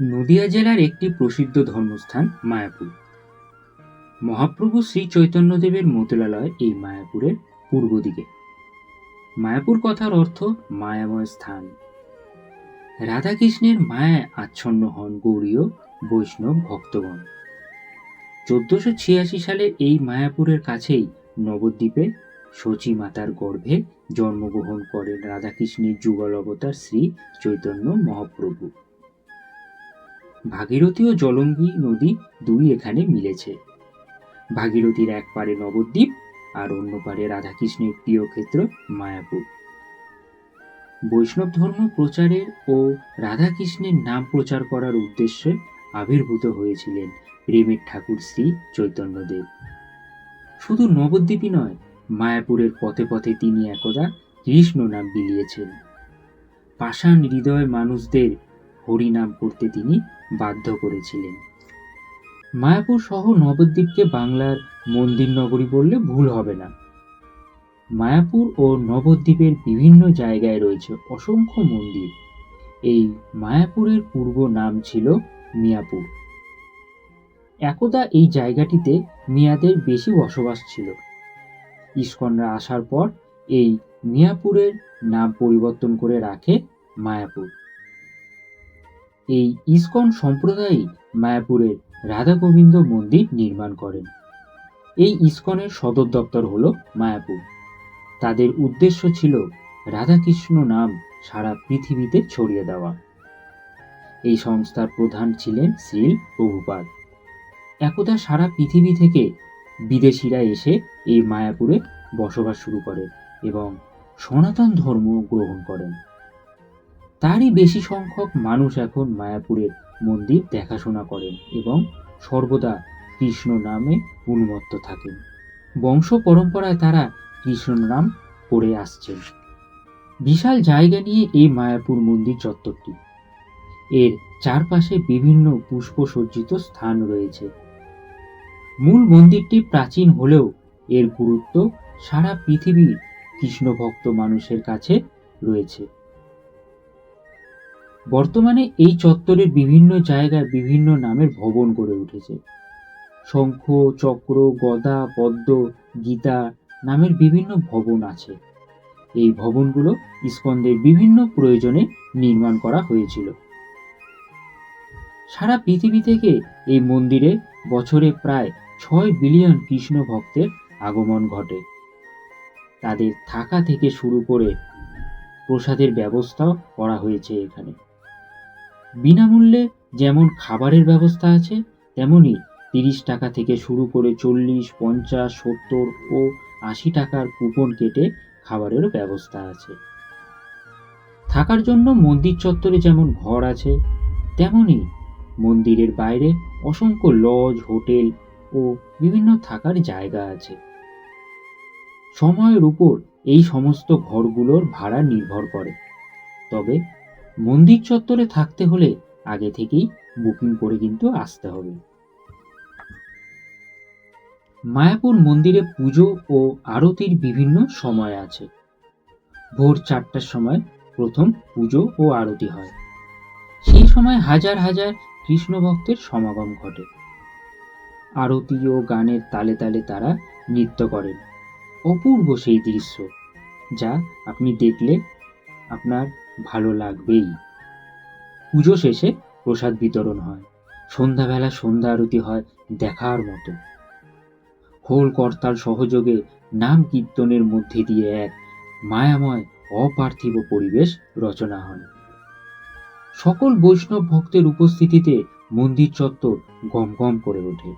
নদিয়া জেলার একটি প্রসিদ্ধ ধর্মস্থান মায়াপুর। মহাপ্রভু শ্রী চৈতন্যদেবের মতুলালয় এই মায়াপুরের পূর্ব দিকে। মায়াপুর কথার অর্থ মায়াময় স্থান। রাধাকৃষ্ণের মায়ায় আচ্ছন্ন হন গৌরীয় বৈষ্ণব ভক্তগণ। চোদ্দশো ছিয়াশি সালে এই মায়াপুরের কাছেই নবদ্বীপে শচী মাতার গর্ভে জন্মগ্রহণ করেন রাধাকৃষ্ণের যুগল অবতার শ্রী চৈতন্য মহাপ্রভু। ভাগীরথী ও জলঙ্গি নদী দুই এখানে মিলেছে। ভাগীরথীর এক পারে নবদ্বীপ আর অন্য পারে রাধাকৃষ্ণের প্রিয় ক্ষেত্র মায়াপুর। বৈষ্ণব ধর্ম প্রচারের ও রাধাকৃষ্ণের নাম প্রচার করার উদ্দেশ্যে আবির্ভূত হয়েছিলেন প্রেমের ঠাকুর শ্রী চৈতন্যদেব। শুধু নবদ্বীপই নয়, মায়াপুরের পথে পথে তিনি একদা কৃষ্ণ নাম বিলিয়েছেন। পাষাণ হৃদয় মানুষদের হরিনাম করতে তিনি বাধ্য করেছিলেন। মায়াপুর সহ নবদ্বীপকে বাংলার মন্দির নগরী বললে ভুল হবে না। মায়াপুর ও নবদ্বীপের বিভিন্ন জায়গায় রয়েছে অসংখ্য মন্দির। এই মায়াপুরের পূর্ব নাম ছিল মিয়াপুর। একদা এই জায়গাটিতে মিয়াদের বেশি বসবাস ছিল। ইস্কনরা আসার পর এই মিয়াপুরের নাম পরিবর্তন করে রাখে মায়াপুর। এই ইস্কন সম্প্রদায়ই মায়াপুরের রাধা গোবিন্দ মন্দির নির্মাণ করেন। এই ইস্কনের সদর দপ্তর হল মায়াপুর। তাদের উদ্দেশ্য ছিল রাধাকৃষ্ণ নাম সারা পৃথিবীতে ছড়িয়ে দেওয়া। এই সংস্থার প্রধান ছিলেন শ্রীল প্রভুপাদ। একদা সারা পৃথিবী থেকে বিদেশিরা এসে এই মায়াপুরে বসবাস শুরু করে এবং সনাতন ধর্ম গ্রহণ করেন। তারই বেশি সংখ্যক মানুষ এখন মায়াপুরের মন্দির দেখাশোনা করেন এবং সর্বদা কৃষ্ণ নামে উন্মত্ত থাকেন। বংশ পরম্পরায় তারা কৃষ্ণ নাম করে আসছেন। বিশাল জায়গা নিয়ে এই মায়াপুর মন্দির চত্বরটি। এর চারপাশে বিভিন্ন পুষ্পসজ্জিত স্থান রয়েছে। মূল মন্দিরটি প্রাচীন হলেও এর গুরুত্ব সারা পৃথিবীর কৃষ্ণভক্ত মানুষের কাছে রয়েছে। বর্তমানে এই চত্বরের বিভিন্ন জায়গায় বিভিন্ন নামের ভবন গড়ে উঠেছে। শঙ্খ, চক্র, গদা, পদ্ম, গীতা নামের বিভিন্ন ভবন আছে। এই ভবনগুলো ইস্কনদের বিভিন্ন প্রয়োজনে নির্মাণ করা হয়েছিল। সারা পৃথিবী থেকে এই মন্দিরে বছরে প্রায় ছয় বিলিয়ন কৃষ্ণ ভক্তের আগমন ঘটে। তাদের থাকা থেকে শুরু করে প্রসাদের ব্যবস্থাও করা হয়েছে এখানে। বিনামূল্যে যেমন খাবারের ব্যবস্থা আছে, তেমনি তিরিশ টাকা থেকে শুরু করে চল্লিশ, পঞ্চাশ, সত্তর ও আশি টাকার কুপন কেটে খাবারেরও ব্যবস্থা আছে। থাকার জন্য মন্দির চত্বরে যেমন ঘর আছে তেমনই মন্দিরের বাইরে অসংখ্য লজ হোটেল ও বিভিন্ন থাকার জায়গা আছে। সময়ের উপর এই সমস্ত ঘরগুলোর ভাড়া নির্ভর করে। তবে মন্দির চত্বরে থাকতে হলে আগে থেকেই বুকিং করে কিন্তু আসতে হবে। মায়াপুর মন্দিরে পুজো ও আরতির বিভিন্ন সময় আছে। ভোর চারটার সময় প্রথম পুজো ও আরতি হয়। সেই সময় হাজার হাজার কৃষ্ণ ভক্তের সমাগম ঘটে। আরতি ও গানের তালে তালে তারা নৃত্য করেন। অপূর্ব সেই দৃশ্য, যা আপনি দেখলে আপনার ভালো লাগবেই। পুজো শেষে প্রসাদ বিতরণ হয়। সন্ধ্যাবেলা সন্ধ্যা আরতি হয় দেখার মতো। হোল করতাল সহযোগে নাম কীর্তনের মধ্যে দিয়ে এক মায়াময় অপার্থিব পরিবেশ রচনা হয়। সকল বৈষ্ণব ভক্তের উপস্থিতিতে মন্দির চত্বর গম গম করে ওঠে।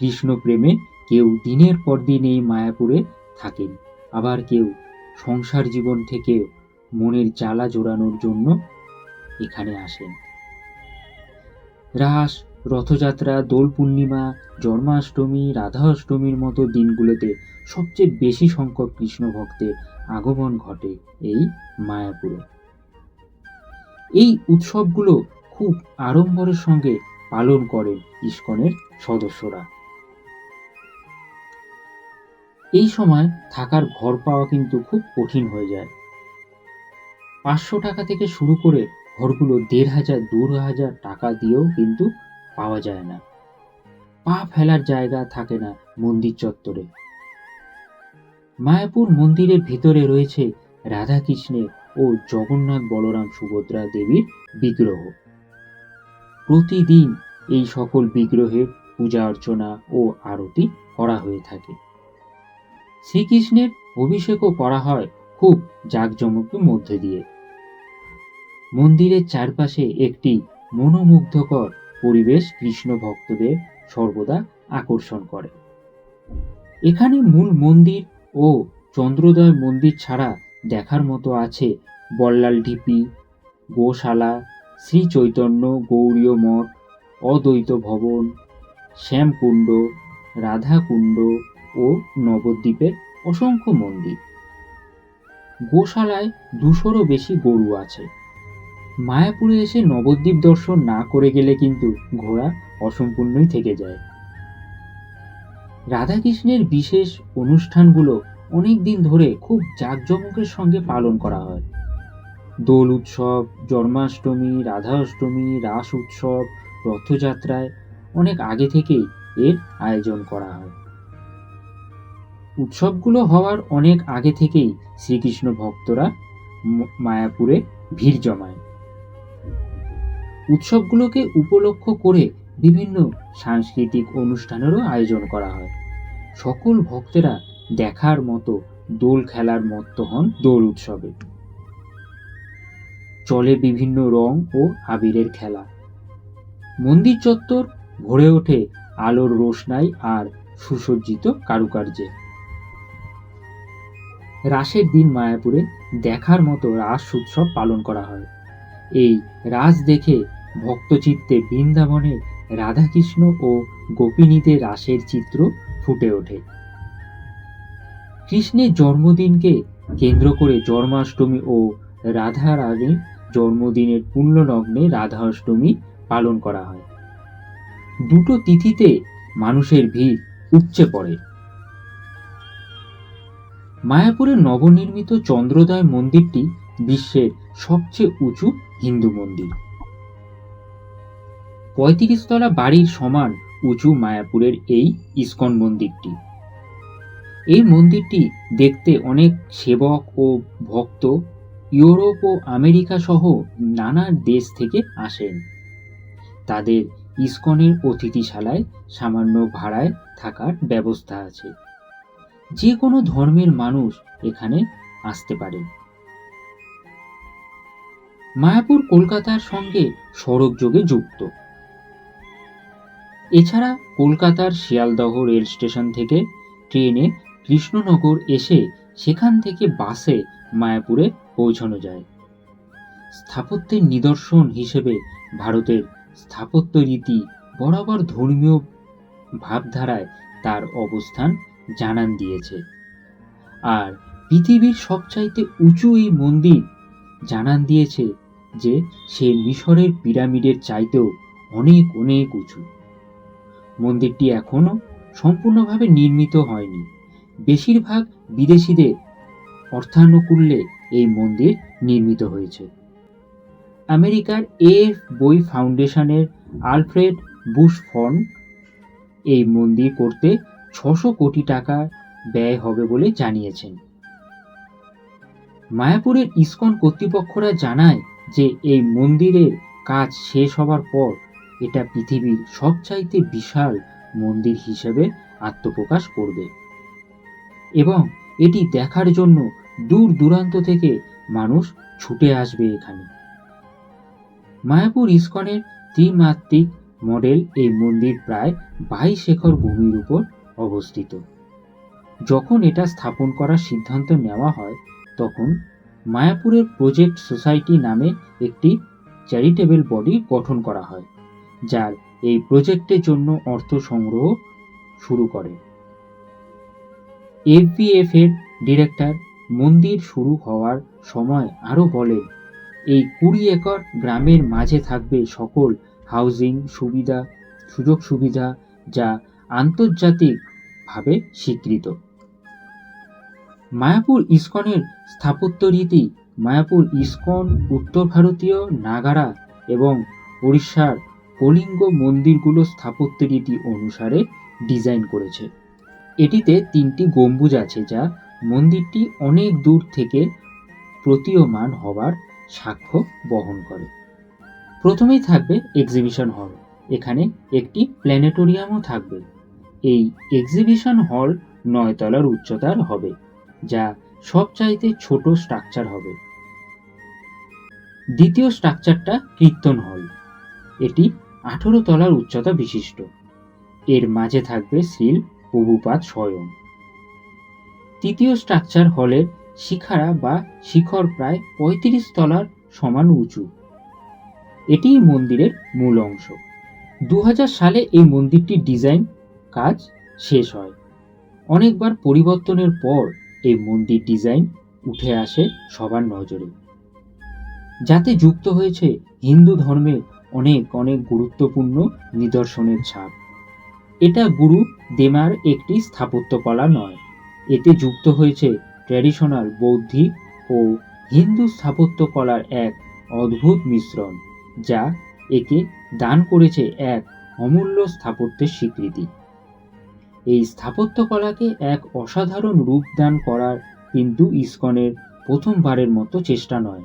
কৃষ্ণ প্রেমে কেউ দিনের পর দিন এই মায়াপুরে থাকেন। আবার কেউ সংসার জীবন থেকে মনের জ্বালা জোড়ানোর জন্য এখানে আসেন রাস, রথযাত্রা, দোল পূর্ণিমা, জন্মাষ্টমী রাধা অষ্টমীর মতো দিনগুলোতে সবচেয়ে বেশি সংখ্যক কৃষ্ণ ভক্তের আগমন ঘটে এই মায়াপুরে। এই উৎসবগুলো খুব আড়ম্বরের সঙ্গে পালন করেন ইস্কনের সদস্যরা। এই সময় থাকার ঘর পাওয়া কিন্তু খুব কঠিন হয়ে যায়। পাঁচশো টাকা থেকে শুরু করে ঘরগুলো দেড় হাজার, দু হাজার টাকা দিয়েও কিন্তু পাওয়া যায় না। পা ফেলার জায়গা থাকে না মন্দির চত্বরে। মায়াপুর মন্দিরের ভিতরে রয়েছে রাধাকৃষ্ণের ও জগন্নাথ বলরাম সুভদ্রা দেবীর বিগ্রহ। প্রতিদিন এই সকল বিগ্রহের পূজা অর্চনা ও আরতি করা হয়ে থাকে। শ্রীকৃষ্ণের অভিষেকও করা হয় খুব জাঁকজমকের মধ্যে দিয়ে। মন্দিরের চারপাশে একটি মনোমুগ্ধকর পরিবেশ কৃষ্ণ ভক্তদের সর্বদা আকর্ষণ করে। এখানে মূল মন্দির ও চন্দ্রোদয় মন্দির ছাড়া দেখার মতো আছে বল্লাল ঢিপি, গোশালা, শ্রী চৈতন্য গৌরীয় মঠ, অদ্বৈত ভবন, শ্যামকুণ্ড, রাধাকুণ্ড ও নবদ্বীপের অসংখ্য মন্দির। গোশালায় দুশোরও বেশি গরু আছে। মায়াপুরে এসে নবদ্বীপ দর্শন না করে গেলে কিন্তু ঘোরা অসম্পূর্ণই থেকে যায়। রাধাকৃষ্ণের বিশেষ অনুষ্ঠানগুলো অনেক দিন ধরে খুব জাঁকজমকের সঙ্গে পালন করা হয়। দোল উৎসব, জন্মাষ্টমী রাধা অষ্টমী রাস উৎসব, রথযাত্রায় অনেক আগে থেকেই এর আয়োজন করা হয়। উৎসবগুলো হওয়ার অনেক আগে থেকেই শ্রীকৃষ্ণ ভক্তরা মায়াপুরে ভিড় জমায়। উৎসবগুলোকে উপলক্ষ করে বিভিন্ন সাংস্কৃতিক অনুষ্ঠানেরও আয়োজন করা হয়। সকল ভক্তেরা দেখার মতো দোল খেলার মত্ত হন দোল উৎসবে। চলে বিভিন্ন রং ও আবিরের খেলা। মন্দির চত্বর ভরে ওঠে আলোর রোশনাই আর সুসজ্জিত কারুকার্যে। রাসের দিন মায়াপুরে দেখার মতো রাস উৎসব পালন করা হয়। এই রাস দেখে ভক্তচিত্তে বৃন্দাবনে রাধাকৃষ্ণ ও গোপিনীদের রাসের চিত্র ফুটে ওঠে। কৃষ্ণের জন্মদিনকে কেন্দ্র করে জন্মাষ্টমী ও রাধা রানীর জন্মদিনের পুণ্যলগ্নে রাধা অষ্টমী পালন করা হয়। দুটো তিথিতে মানুষের ভিড় উপচে পড়ে। মায়াপুরের নবনির্মিত চন্দ্রোদয় মন্দিরটি বিশ্বের সবচেয়ে উঁচু হিন্দু মন্দির। তলা বাড়ির সমান উঁচু মায়াপুরের এই ইস্কন মন্দিরটি। এই মন্দিরটি দেখতে অনেক সেবক ও ভক্ত ইউরোপ ও আমেরিকা সহ নানা দেশ থেকে আসেন। তাদের ইস্কনের অতিথিশালায় সামান্য ভাড়ায় থাকার ব্যবস্থা আছে। যে কোনো ধর্মের মানুষ এখানে আসতে পারে। মায়াপুর কলকাতার সঙ্গে সড়ক যোগে যুক্ত। এছাড়া কলকাতার শিয়ালদহ রেল স্টেশন থেকে ট্রেনে কৃষ্ণনগর এসে সেখান থেকে বাসে মায়াপুরে পৌঁছানো যায়। স্থাপত্যের নিদর্শন হিসেবে ভারতের স্থাপত্য রীতি বরাবর ধর্মীয় ভাবধারায় তার অবস্থান জানান দিয়েছে। আর পৃথিবীর সবচাইতে উঁচু এই মন্দির জানান দিয়েছে যে, সে মিশরের পিরামিডের চাইতেও অনেক অনেক উঁচু। মন্দিরটি এখনও সম্পূর্ণভাবে নির্মিত হয়নি। বেশিরভাগ বিদেশিদের অর্থানুকূল্যে এই মন্দির নির্মিত হয়েছে। আমেরিকার এএফ বই ফাউন্ডেশনের আলফ্রেড বুশ এই মন্দির করতে ছশো কোটি টাকা ব্যয় হবে বলে জানিয়েছেন। মায়াপুরের ইসকন কর্তৃপক্ষরা জানায় যে এই মন্দিরের কাজ শেষ হবার পর এটা পৃথিবীর সবচাইতে বিশাল মন্দির হিসেবে আত্মপ্রকাশ করবে। এবং এটি দেখার জন্য দূর দূরান্ত থেকে মানুষ ছুটে আসবে এখানে। মায়াপুর ইস্কনের ত্রিমাত্রিক মডেল এই মন্দির প্রায় বাইশ একর ভূমির উপর অবস্থিত। যখন এটা স্থাপন করার সিদ্ধান্ত নেওয়া হয়, তখন মায়াপুরের প্রজেক্ট সোসাইটি নামে একটি চ্যারিটেবল বডি গঠন করা হয়। যার এই প্রজেক্টের জন্য অর্থ সংগ্রহ শুরু করে। এফবিএফ এর ডিরেক্টর মন্দির শুরু হওয়ার সময় আরও বলেন, এই কুড়ি একর গ্রামের মাঝে থাকবে সকল হাউজিং সুবিধা, সুযোগ সুবিধা যা আন্তর্জাতিকভাবে স্বীকৃত। মায়াপুর ইস্কনের স্থাপত্য রীতি মায়াপুর ইস্কন, উত্তর ভারতীয় নাগারা এবং ওড়িশার কলিঙ্গ মন্দিরগুলো স্থাপত্য রীতি অনুসারে ডিজাইন করেছে। এটিতে তিনটি গম্বুজ আছে যা মন্দিরটি অনেক দূর থেকে প্রতীয়মান হবার সাক্ষ্য বহন করে। প্রথমেই থাকবে এক্সিবিশন হল এখানে একটি প্ল্যানেটোরিয়ামও থাকবে। এই এক্সিবিশন হল নয় তলার উচ্চতার হবে, যা সবচাইতে ছোট স্ট্রাকচার হবে। দ্বিতীয় স্ট্রাকচারটা কীর্তন হল এটি আঠেরো তলার উচ্চতা বিশিষ্ট। এর মাঝে থাকবে শ্রীল প্রভুপাত স্বয়ং। তৃতীয় স্ট্রাকচার হলের শিখারা বা শিখর প্রায় পঁয়ত্রিশ তলার সমান উঁচু। এটি মন্দিরের মূল অংশ। দু হাজার সালে এই মন্দিরটির ডিজাইন, কাজ শেষ হয়। অনেকবার পরিবর্তনের পর এই মন্দির ডিজাইন উঠে আসে সবার নজরে। যাতে যুক্ত হয়েছে হিন্দু ধর্মের অনেক অনেক গুরুত্বপূর্ণ নিদর্শনের ছাপ। এটা গুরু দেমার একটি স্থাপত্যকলা নয়। এতে যুক্ত হয়েছে ট্র্যাডিশনাল বৌদ্ধিক ও হিন্দু স্থাপত্যকলার এক অদ্ভুত মিশ্রণ, যা একে দান করেছে এক অমূল্য স্থাপত্যের স্বীকৃতি। এই স্থাপত্যকলাকে এক অসাধারণ রূপ দান করার কিন্তু ইস্কনের প্রথমবারের মতো চেষ্টা নয়।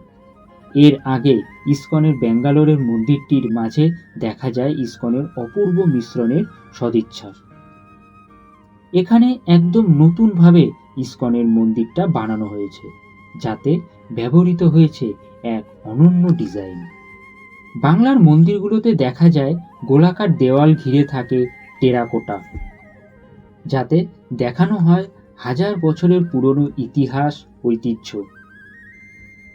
এর আগে ইস্কনের ব্যাঙ্গালোরের মন্দিরটির মাঝে দেখা যায় ইস্কনের অপূর্ব মিশ্রণের সদিচ্ছা এখানে একদম নতুনভাবে ইস্কনের মন্দিরটা বানানো হয়েছে, যাতে ব্যবহৃত হয়েছে এক অনন্য ডিজাইন। বাংলার মন্দিরগুলোতে দেখা যায় গোলাকার দেওয়াল ঘিরে থাকে টেরাকোটা, যাতে দেখানো হয় হাজার বছরের পুরনো ইতিহাস, ঐতিহ্য।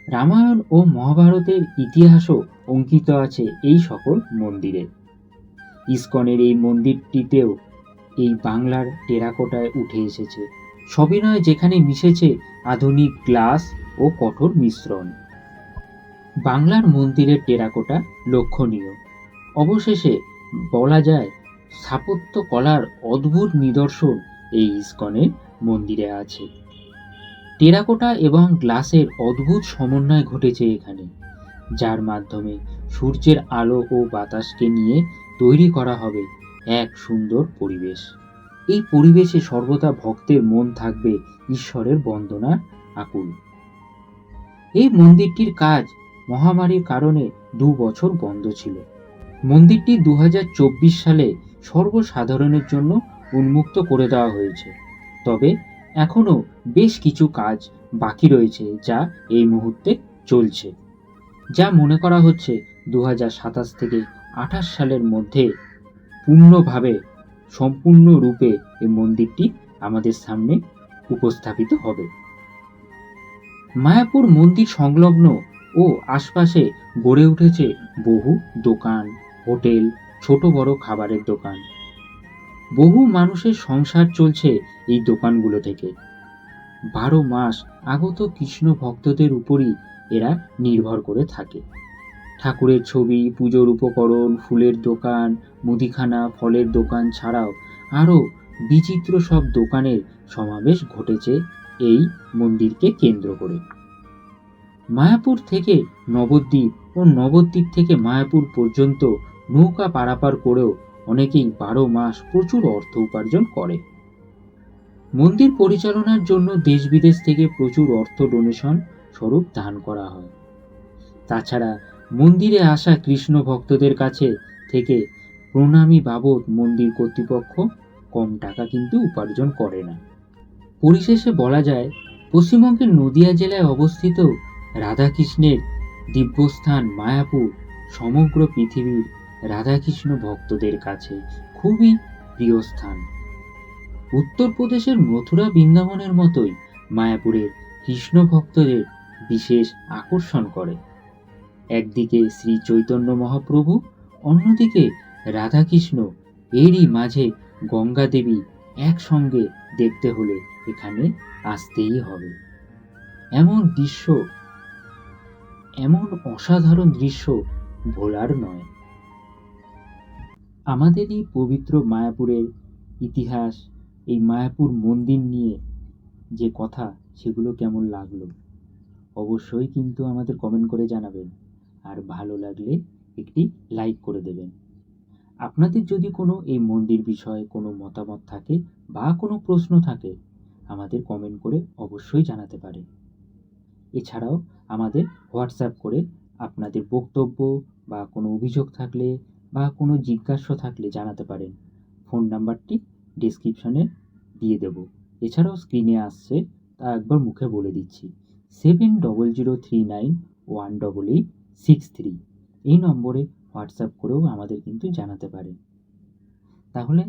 রামায়ণ ও মহাভারতের ইতিহাসও অঙ্কিত আছে এই সকল মন্দিরে। ইস্কনের এই মন্দিরটিতেও এই বাংলার টেরাকোটায় উঠে এসেছে। সবিনয় যেখানে মিশেছে আধুনিক গ্লাস ও কঠোর মিশ্রণ। বাংলার মন্দিরের টেরাকোটা লক্ষণীয়। অবশেষে বলা যায় স্থাপত্য কলার অদ্ভুত নিদর্শন এই ইস্কনের মন্দিরে আছে। টেরাকোটা এবং গ্লাসের অদ্ভুত সমন্বয় ঘটেছে এখানে, যার মাধ্যমে সূর্যের আলো ও বাতাসকে নিয়ে তৈরি করা হবে এক সুন্দর পরিবেশ। এই পরিবেশে সর্বদা ভক্তের মন থাকবে ঈশ্বরের বন্দনার আকুল। এই মন্দিরটির কাজ মহামারীর কারণে দু বছর বন্ধ ছিল। মন্দিরটি দু হাজার চব্বিশ সালে সর্বসাধারণের জন্য উন্মুক্ত করে দেওয়া হয়েছে। তবে এখনও বেশ কিছু কাজ বাকি রয়েছে যা এই মুহূর্তে চলছে। যা মনে করা হচ্ছে দু সাতাশ থেকে আঠাশ সালের মধ্যে পূর্ণভাবে, সম্পূর্ণরূপে এই মন্দিরটি আমাদের সামনে উপস্থাপিত হবে। মায়াপুর মন্দির সংলগ্ন ও আশপাশে গড়ে উঠেছে বহু দোকান, হোটেল, ছোট বড় খাবারের দোকান। বহু মানুষের সংসার চলছে এই দোকানগুলো থেকে। বারো মাস আগত কৃষ্ণ ভক্তদের উপরই এরা নির্ভর করে থাকে। ঠাকুরের ছবি, পুজোর উপকরণ, ফুলের দোকান, মুদিখানা, ফলের দোকান ছাড়াও আরও বিচিত্র সব দোকানের সমাবেশ ঘটেছে এই মন্দিরকে কেন্দ্র করে। মায়াপুর থেকে নবদ্বীপ ও নবদ্বীপ থেকে মায়াপুর পর্যন্ত নৌকা পারাপার করেও অনেকেই বারো মাস প্রচুর অর্থ উপার্জন করে। মন্দির পরিচালনার জন্য দেশ বিদেশ থেকে প্রচুর অর্থ ডোনেশন স্বরূপ দান করা হয়। তাছাড়া মন্দিরে আসা কৃষ্ণ ভক্তদের কাছে থেকে প্রণামী বাবদ মন্দির কর্তৃপক্ষ কম টাকা কিন্তু উপার্জন করে না। পরিশেষে বলা যায়, পশ্চিমবঙ্গের নদিয়া জেলায় অবস্থিত রাধাকৃষ্ণের দিব্যস্থান মায়াপুর সমগ্র পৃথিবীর রাধাকৃষ্ণ ভক্তদের কাছে খুবই প্রিয় স্থান। উত্তরপ্রদেশের মথুরা বৃন্দাবনের মতোই মায়াপুরের কৃষ্ণ ভক্তদের বিশেষ আকর্ষণ করে। একদিকে শ্রী চৈতন্য মহাপ্রভু, অন্যদিকে রাধাকৃষ্ণ এরই মাঝে গঙ্গা দেবী একসঙ্গে দেখতে হলে এখানে আসতেই হবে। এমন দৃশ্য, এমন অসাধারণ দৃশ্য ভোলার নয়। আমাদের এই পবিত্র মায়াপুরের ইতিহাস, এই মায়াপুর মন্দির নিয়ে যে কথা, সেগুলো কেমন লাগল? অবশ্যই কিন্তু আমাদের কমেন্ট করে জানাবেন। আর ভালো লাগলে একটি লাইক করে দেবেন। আপনাদের যদি কোনো এই মন্দির বিষয়ে কোনো মতামত থাকে বা কোনো প্রশ্ন থাকে, আমাদের কমেন্ট করে অবশ্যই জানাতে পারেন এছাড়াও আমাদের হোয়াটসঅ্যাপ করে আপনাদের বক্তব্য বা কোনো অভিযোগ থাকলে বা কোনো জিজ্ঞাসা থাকলে জানাতে পারেন। ফোন নাম্বারটি ডিসক্রিপশনে দিয়ে দেব। এছাড়াও স্ক্রিনে আসছে, তা একবার মুখে বলে দিচ্ছি। Seven double zero three nine one double eight six three এই নম্বরে হোয়াটসঅ্যাপ করেও আমাদের কিন্তু জানাতে পারেন। তাহলে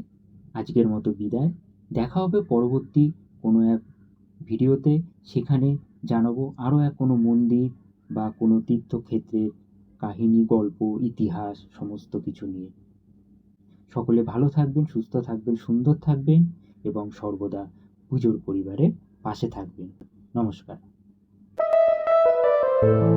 আজকের মতো বিদায়। দেখা হবে পরবর্তী কোনো এক ভিডিওতে। সেখানে জানাব আরও এক কোনো মন্দির বা কোনো তীর্থক্ষেত্রের কাহিনী, গল্প, ইতিহাস, সমস্ত কিছু নিয়ে। সকলে ভালো থাকবেন, সুস্থ থাকবেন, সুন্দর থাকবেন এবং সর্বদা পুজোর পরিবারের পাশে থাকবেন। নমস্কার।